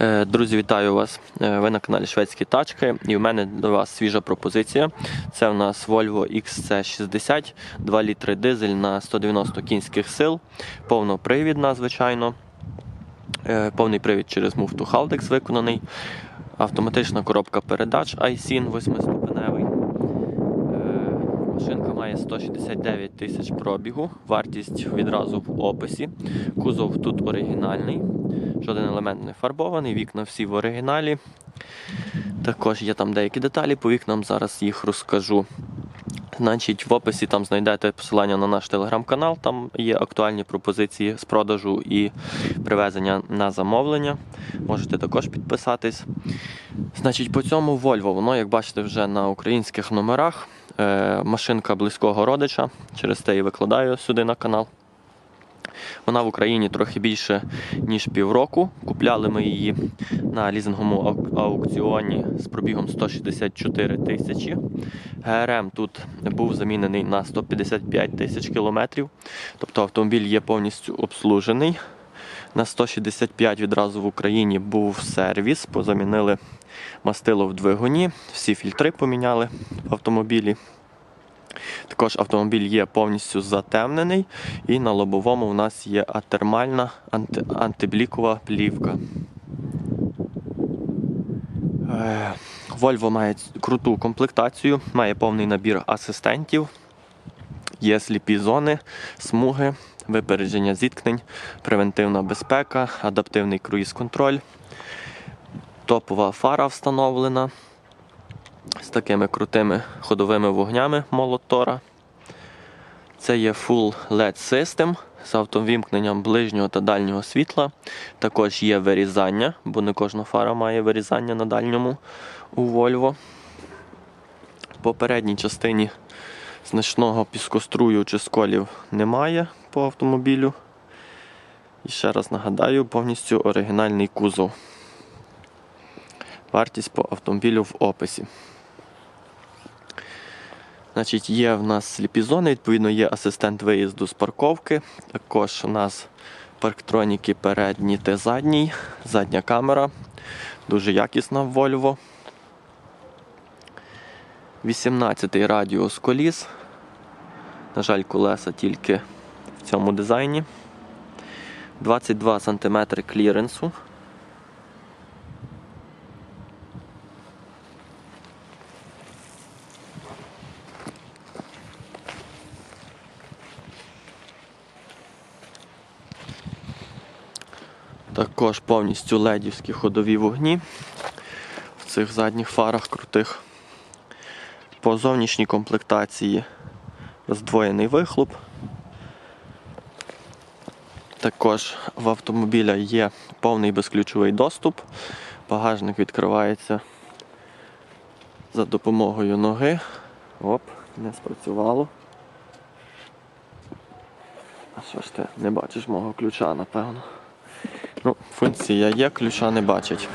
Е, Друзі, вітаю вас! Е, Ви на каналі Шведські тачки, і в мене до вас свіжа пропозиція. Це у нас Volvo XC60, 2 літри дизель на 190 кінських сил, повнопривідна, звичайно. Е, Повний привід через муфту Haldex виконаний. Автоматична коробка передач iSIN 8-ступеневий. Має 169 тисяч пробігу, вартість відразу в описі. Кузов тут оригінальний, жоден елемент не фарбований, вікна всі в оригіналі. Також є там деякі деталі, по вікнам зараз їх розкажу. Значить, в описі там знайдете посилання на наш телеграм-канал, там є актуальні пропозиції з продажу і привезення на замовлення. Можете також підписатись. Значить, по цьому Volvo, воно, як бачите, вже на українських номерах. Е, машинка близького родича, через те і викладаю сюди на канал. Вона в Україні трохи більше, ніж півроку. Купляли ми її на лізинговому аукціоні з пробігом 164 тисячі. ГРМ тут був замінений на 155 тисяч кілометрів. Тобто автомобіль є повністю обслужений. На 165 відразу в Україні був сервіс, позамінили мастило в двигуні, всі фільтри поміняли в автомобілі. Також автомобіль є повністю затемнений, і на лобовому у нас є атермальна анти- антиблікова плівка. Е, Volvo має круту комплектацію, має повний набір асистентів, є сліпі зони, смуги, випередження зіткнень, превентивна безпека, адаптивний круїз-контроль, топова фара встановлена з такими крутими ходовими вогнями молотора. Це є Full LED System з автовімкненням ближнього та дальнього світла. Також є вирізання, бо не кожна фара має вирізання на дальньому у Volvo. В попередній частині значного піскострую чи сколів немає по автомобілю. І ще раз нагадаю, повністю оригінальний кузов. Вартість по автомобілю в описі. Значить, є в нас сліпі зони, відповідно, є асистент виїзду з парковки. Також у нас парктроніки передній та задній, задня камера. Дуже якісна в Volvo. 18-й радіус коліс. На жаль, колеса тільки в цьому дизайні. 22 см кліренсу. Також повністю ледівські ходові вогні в цих задніх фарах крутих. По зовнішній комплектації роздвоєний вихлоп. Також в автомобіля є повний безключовий доступ. Багажник відкривається за допомогою ноги. Оп, не спрацювало. А що ж ти не бачиш мого ключа, напевно. Ну, функція є, ключа не бачить.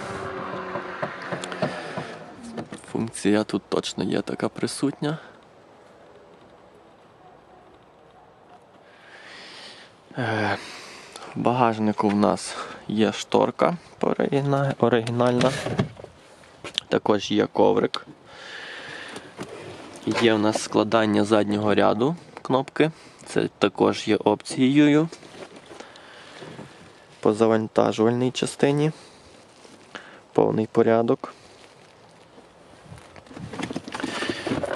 Функція тут точно є така присутня. Е, В багажнику в нас є шторка оригінальна. Також є коврик. Є в нас складання заднього ряду кнопки. Це також є опцією по завантажувальній частині. Повний порядок.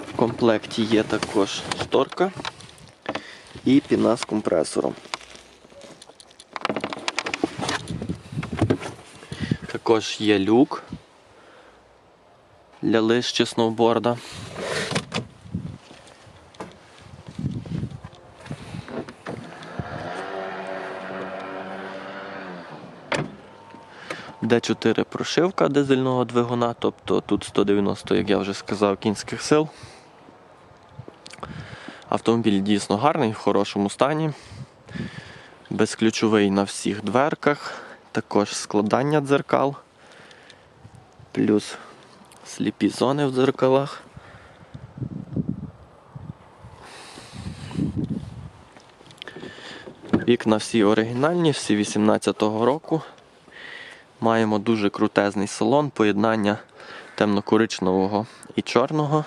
В комплекті є також шторка і піна з компресором. Також є люк для лиж чи сноуборда. Д4 прошивка дизельного двигуна, тобто тут 190, як я вже сказав, кінських сил. Автомобіль дійсно гарний, в хорошому стані. Безключовий на всіх дверках, також складання дзеркал, плюс сліпі зони в дзеркалах. Вікна всі оригінальні, всі 18-го року. Маємо дуже крутезний салон, поєднання темно-коричневого і чорного.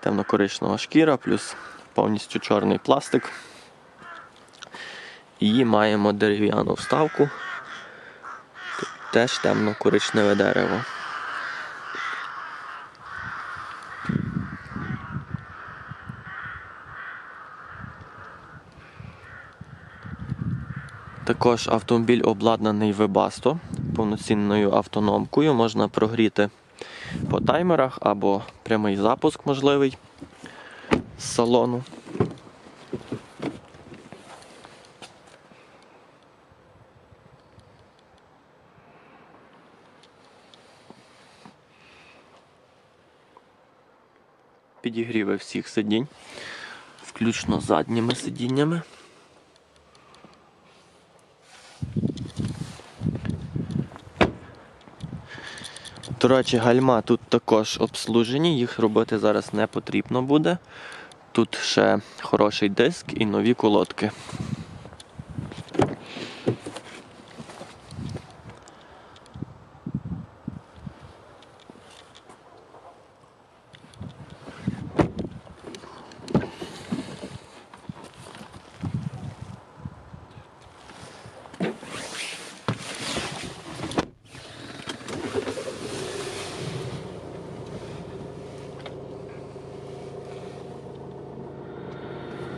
Темно-коричнева шкіра, плюс повністю чорний пластик. І маємо дерев'яну вставку. Теж темно-коричневе дерево. Також автомобіль обладнаний Webasto повноцінною автономкою. Можна прогріти по таймерах або прямий запуск можливий з салону. Підігріви всіх сидінь, включно задніми сидіннями. До речі, гальма тут також обслужені, їх робити зараз не потрібно буде. Тут ще хороший диск і нові колодки.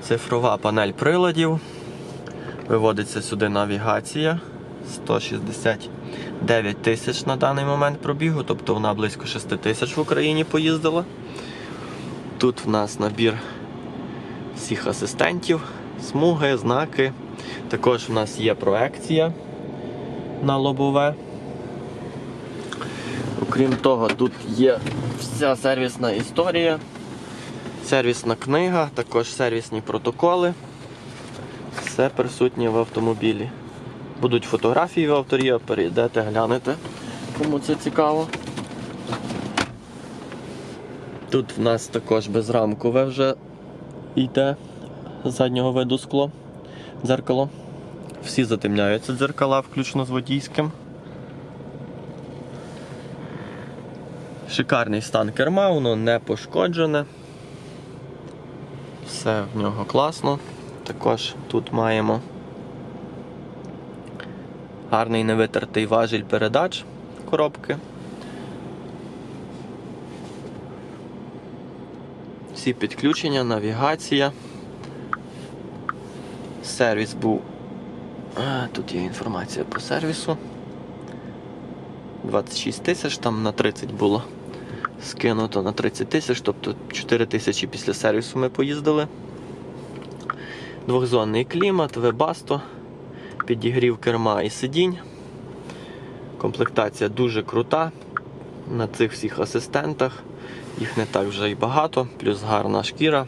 Цифрова панель приладів. Виводиться сюди навігація. 169 тисяч на даний момент пробігу, тобто вона близько 6 тисяч в Україні поїздила. Тут в нас набір всіх асистентів, смуги, знаки. Також в нас є проекція на лобове. Окрім того, тут є вся сервісна історія. Сервісна книга, також сервісні протоколи. Все присутнє в автомобілі. Будуть фотографії в авторія, перейдете, глянете, кому це цікаво. Тут в нас також безрамкове вже йде заднього виду скло, дзеркало. Всі затемняються дзеркала, включно з водійським. Шикарний стан керма, воно не пошкоджене. Все в нього класно. Також тут маємо гарний невитертий важіль передач коробки. Всі підключення, навігація. Сервіс був. Тут є інформація по сервісу. 26 тисяч, там на 30 було скинуто на 30 тисяч, тобто 4 тисячі після сервісу ми поїздили. Двохзонний клімат, вебасто, підігрів керма і сидінь. Комплектація дуже крута. На цих всіх асистентах. Їх не так вже і багато, плюс гарна шкіра.